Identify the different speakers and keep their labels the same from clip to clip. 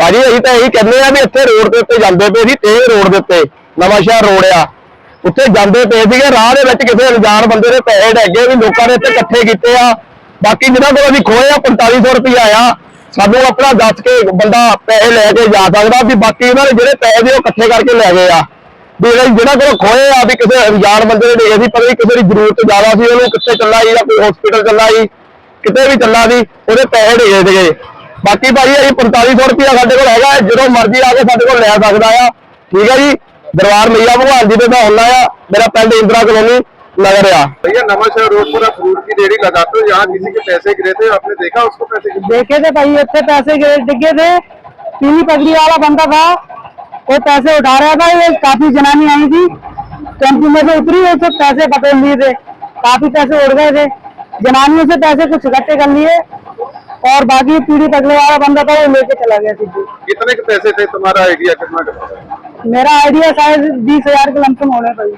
Speaker 1: ਭਾਜੀ, ਅਸੀਂ ਤਾਂ ਇਹੀ ਕਹਿੰਦੇ ਆ ਵੀ ਇੱਥੇ ਰੋਡ ਦੇ ਉੱਤੇ ਜਾਂਦੇ ਪਏ ਸੀ ਤੇ ਰੋਡ ਦੇ ਉੱਤੇ, ਨਵਾਂ ਸ਼ਹਿਰ ਰੋਡ ਆ। ਉੱਥੇ ਜਾਂਦੇ ਪਏ ਸੀਗੇ, ਰਾਹ ਦੇ ਵਿੱਚ ਕਿਸੇ ਅਣਜਾਣ ਬੰਦੇ ਦੇ ਪੈਸੇ ਡੈਗੇ ਵੀ ਲੋਕਾਂ ਨੇ ਇੱਥੇ ਇਕੱਠੇ ਕੀਤੇ ਆ। ਬਾਕੀ ਜਿਹਨਾਂ ਕੋਲ ਅਸੀਂ ਖੋਏ ਆ 4500 ਰੁਪਇਆ ਆ, ਸਾਨੂੰ ਆਪਣਾ ਦੱਸ ਕੇ ਬੰਦਾ ਪੈਸੇ ਲੈ ਕੇ ਜਾ ਸਕਦਾ ਵੀ ਬਾਕੀ ਉਹਨਾਂ ਨੇ ਜਿਹੜੇ ਪੈਸੇ ਦੇ ਉਹ ਇਕੱਠੇ ਕਰਕੇ ਲੈ ਗਏ ਆ। ਵੀ ਜਿਹੜੇ- ਜਿਹਨਾਂ ਕੋਲ ਖੋਏ ਆ, ਵੀ ਕਿਸੇ ਅਣਜਾਣ ਬੰਦੇ ਨੇ ਦੇ ਸੀ, ਪਤਾ ਨਹੀਂ ਕਿਸੇ ਦੀ ਜ਼ਰੂਰਤ ਜ਼ਿਆਦਾ ਸੀ, ਉਹਨੂੰ ਕਿੱਥੇ ਚੱਲਾ ਸੀ ਜਾਂ ਕੋਈ ਹਸਪੀਟਲ ਚੱਲਾ ਸੀ, ਕਿਤੇ ਵੀ ਚੱਲਾ ਸੀ, ਉਹਦੇ ਪੈਸੇ ਦੇ ਸੀਗੇ। ਬਾਕੀ ਭਾਈ ਅਸੀਂ 4500 ਰੁਪਇਆ ਸਾਡੇ ਕੋਲ ਹੈਗਾ ਹੈ, ਜਦੋਂ ਮਰਜ਼ੀ ਆ ਕੇ ਸਾਡੇ ਕੋਲ ਲੈ ਸਕਦਾ ਆ ਠੀਕ ਹੈ ਜੀ ਦਰਬਾਰ ਮਈਆ ਭਗਵਾਨ ਜੀ ਦੇ ਦਾ ਹੁੰਦਾ ਆ ਮੇਰਾ ਪਿੰਡ ਇੰਦਰਾ ਕਲੋਨੀ ਨਗਰ ਆ
Speaker 2: भैया नवाशहर रोड पर आप फ्रूट की रेडी लगाते हो यहाँ किसी के पैसे गिरे थे आपने देखा उसको पैसे गिरे
Speaker 3: देखे थे भाई इतने पैसे गिरे- डिगे थे पीली पगड़ी वाला बंदा था वो पैसे उठा रहा था ये काफी जनानी आई थी टेम्पू में से उतरी उससे पैसे पकड़ लिए थे काफी पैसे उड़ गए थे जनानियों से पैसे कुछ इकट्ठे कर लिए और बाकी पीली पगड़ी वाला बंदा था वो लेके चला गया सीधे
Speaker 2: कितने के पैसे थे तुम्हारा आइडिया कितना का
Speaker 3: मेरा आइडिया शायद बीस हजार के लमसम होने भाई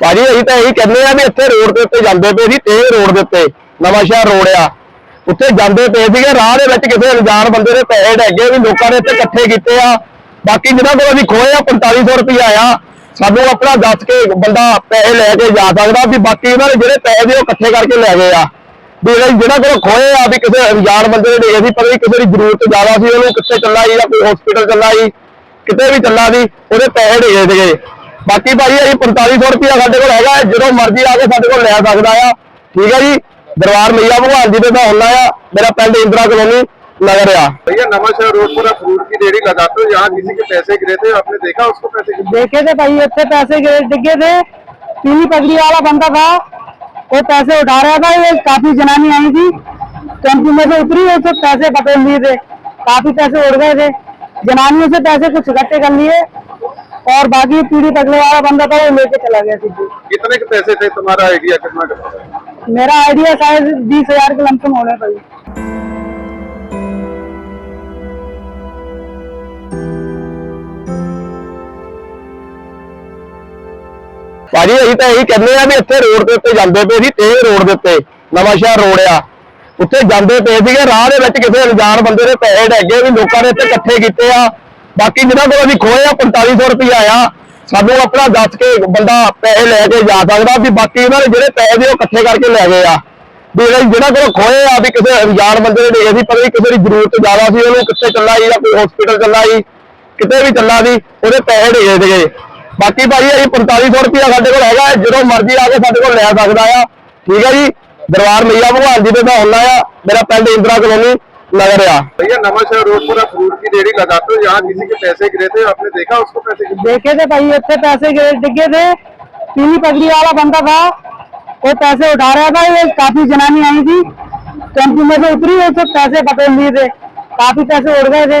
Speaker 1: ਭਾਜੀ ਅਸੀਂ ਤਾਂ ਇਹੀ ਕਹਿੰਦੇ ਆ ਵੀ ਇੱਥੇ ਰੋਡ ਦੇ ਉੱਤੇ ਜਾਂਦੇ ਪਏ ਸੀ ਤੇ ਰੋਡ ਦੇ ਉੱਤੇ ਨਵਾਂ ਸ਼ਹਿਰ ਰੋਡ ਆ ਉੱਥੇ ਜਾਂਦੇ ਪਏ ਸੀਗੇ ਰਾਹ ਦੇ ਵਿੱਚ ਕਿਸੇ ਅਣਜਾਣ ਬੰਦੇ ਦੇ ਪੈਸੇ ਡੈਗੇ ਵੀ ਲੋਕਾਂ ਨੇ ਇੱਥੇ ਇਕੱਠੇ ਕੀਤੇ ਆ ਬਾਕੀ ਜਿਹਨਾਂ ਕੋਲ ਅਸੀਂ ਖੋਏ ਆ 4500 ਰੁਪਇਆ ਆ, ਸਾਨੂੰ ਆਪਣਾ ਦੱਸ ਕੇ ਬੰਦਾ ਪੈਸੇ ਲੈ ਕੇ ਜਾ ਸਕਦਾ ਵੀ ਬਾਕੀ ਉਹਨਾਂ ਨੇ ਜਿਹੜੇ ਪੈਸੇ ਦੇ ਉਹ ਇਕੱਠੇ ਕਰਕੇ ਲੈ ਗਏ ਆ। ਵੀ ਜਿਹੜੇ- ਜਿਹਨਾਂ ਕੋਲ ਖੋਏ ਆ ਵੀ ਕਿਸੇ ਅਣਜਾਣ ਬੰਦੇ ਨੇ ਦੇ ਸੀ ਪਤਾ ਕਿਸੇ ਦੀ ਜ਼ਰੂਰਤ ਜ਼ਿਆਦਾ ਸੀ, ਉਹਨੂੰ ਕਿੱਥੇ ਚੱਲਾ ਸੀ ਜਾਂ ਕੋਈ ਹਸਪੀਟਲ ਚੱਲਾ ਸੀ ਕਿਤੇ ਵੀ ਚੱਲਾ ਸੀ, ਉਹਦੇ ਪੈਸੇ ਦੇ ਸੀਗੇ। ਬਾਕੀ ਭਾਜੀ ਅਸੀਂ 4500 ਰੁਪਇਆ ਸਾਡੇ ਕੋਲ ਹੈਗਾ ਜਦੋਂ ਮਰਜ਼ੀ ਆ ਕੇ ਸਾਡੇ ਕੋਲ ਲੈ ਸਕਦਾ ਆ। ਠੀਕ ਹੈ ਜੀ, ਦਰਬਾਰ ਮਈਆ ਭਗਵਾਨ ਜੀ ਦੇ ਦਾ ਹੁੰਦਾ ਆ ਮੇਰਾ ਪਿੰਡ ਇੰਦਰਾ ਕਲੋਨੀ। लगा रहा
Speaker 2: भैया नवाशहर रोड पूरा फ्रूट की डेरी लगाते हो यहाँ किसी के पैसे गिरे थे आपने देखा उसको पैसे गिरे?
Speaker 3: देखे थे भाई अच्छे पैसे गिरे दिखे थे। पीली पगड़ी वाला बंदा था वो पैसे उठा रहा था ये काफ़ी जनानी आई थी। टेंपू में से उतरी है उसे पैसे पकड़ लिए थे। काफ़ी पैसे उड़ गए थे। जनानियों से पैसे कुछ इकट्ठे कर लिए। और बाकी पीढ़ी पगड़े वाला बंदा था वो लेके चला गया सीधे।
Speaker 2: कितने के पैसे थे तुम्हारा आइडिया कितना
Speaker 3: मेरा आइडिया शायद बीस हज़ार के लमसम होने चाहिए
Speaker 1: ਭਾਜੀ, ਅਸੀਂ ਤਾਂ ਇਹੀ ਕਹਿੰਦੇ ਆ ਵੀ ਇੱਥੇ ਰੋਡ ਦੇ ਉੱਤੇ ਜਾਂਦੇ ਪਏ ਸੀ, ਤੇ ਰੋਡ ਦੇ ਉੱਤੇ, ਨਵਾਂ ਸ਼ਹਿਰ ਰੋਡ ਆ। ਉੱਥੇ ਜਾਂਦੇ ਪਏ ਸੀਗੇ, ਰਾਹ ਦੇ ਵਿੱਚ ਕਿਸੇ ਅਣਜਾਣ ਬੰਦੇ ਦੇ ਪੈਸੇ ਡੈਗੇ ਵੀ ਲੋਕਾਂ ਨੇ ਇੱਥੇ ਇਕੱਠੇ ਕੀਤੇ ਆ। ਬਾਕੀ ਜਿਹਨਾਂ ਕੋਲ ਅਸੀਂ ਖੋਏ ਆ 4500 ਰੁਪਇਆ ਆ। ਸਾਨੂੰ ਆਪਣਾ ਦੱਸ ਕੇ ਬੰਦਾ ਪੈਸੇ ਲੈ ਕੇ ਜਾ ਸਕਦਾ ਵੀ ਬਾਕੀ ਉਹਨਾਂ ਨੇ ਜਿਹੜੇ ਪੈਸੇ ਦੇ ਉਹ ਇਕੱਠੇ ਕਰਕੇ ਲੈ ਗਏ ਆ। ਵੀ ਜਿਹੜੇ- ਜਿਹਨਾਂ ਕੋਲ ਖੋਏ ਆ ਵੀ ਕਿਸੇ ਅਣਜਾਣ ਬੰਦੇ ਨੇ ਦੇ ਸੀ, ਪਤਾ ਨਹੀਂ ਕਿਸੇ ਦੀ ਜ਼ਰੂਰਤ ਜ਼ਿਆਦਾ ਸੀ, ਉਹਨੂੰ ਕਿੱਥੇ ਚੱਲਾ ਸੀ ਜਾਂ ਕੋਈ ਹਸਪੀਟਲ ਚੱਲਾ ਸੀ ਕਿਤੇ ਵੀ ਚੱਲਾ ਸੀ, ਉਹਦੇ ਪੈਸੇ ਦੇ ਸੀਗੇ। ਬਾਕੀ ਭਾਜੀ ਅਸੀਂ 4500 ਰੁਪਇਆ ਸਾਡੇ ਕੋਲ ਹੈਗਾ ਹੈ, ਜਦੋਂ ਮਰਜ਼ੀ ਆ ਕੇ ਸਾਡੇ ਕੋਲ ਲੈ ਸਕਦਾ ਆ ਠੀਕ ਹੈ ਜੀ ਦਰਬਾਰ ਮਈਆ ਭਗਵਾਨ ਜੀ ਦੇ ਦਾ ਹੁੰਦਾ ਆ ਮੇਰਾ ਪਿੰਡ ਇੰਦਰਾ ਕਲੋਨੀ ਨਗਰ ਆ
Speaker 2: भैया नवाशहर रोड पर आप फ्रूट की रेडी लगाते हो यहाँ किसी के पैसे गिरे थे आपने देखा उसको पैसे गिरे
Speaker 3: देखे थे भाई इतने पैसे गिरे- डिगे थे पीली पगड़ी वाला बंदा था वो पैसे उठा रहा था ये काफी जनानी आई थी टेम्पू में से उतरी उससे पैसे पकड़ लिए थे काफी पैसे उड़ गए थे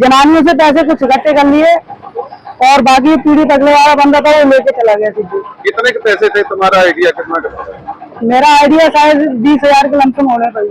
Speaker 3: जनानियों से पैसे कुछ इकट्ठे कर लिए और बाकी पीली पगड़ी वाला बंदा था वो लेके चला गया सीधे
Speaker 2: कितने के पैसे थे तुम्हारा आइडिया कितना का
Speaker 3: मेरा आइडिया शायद बीस हजार के लमसम होने भाई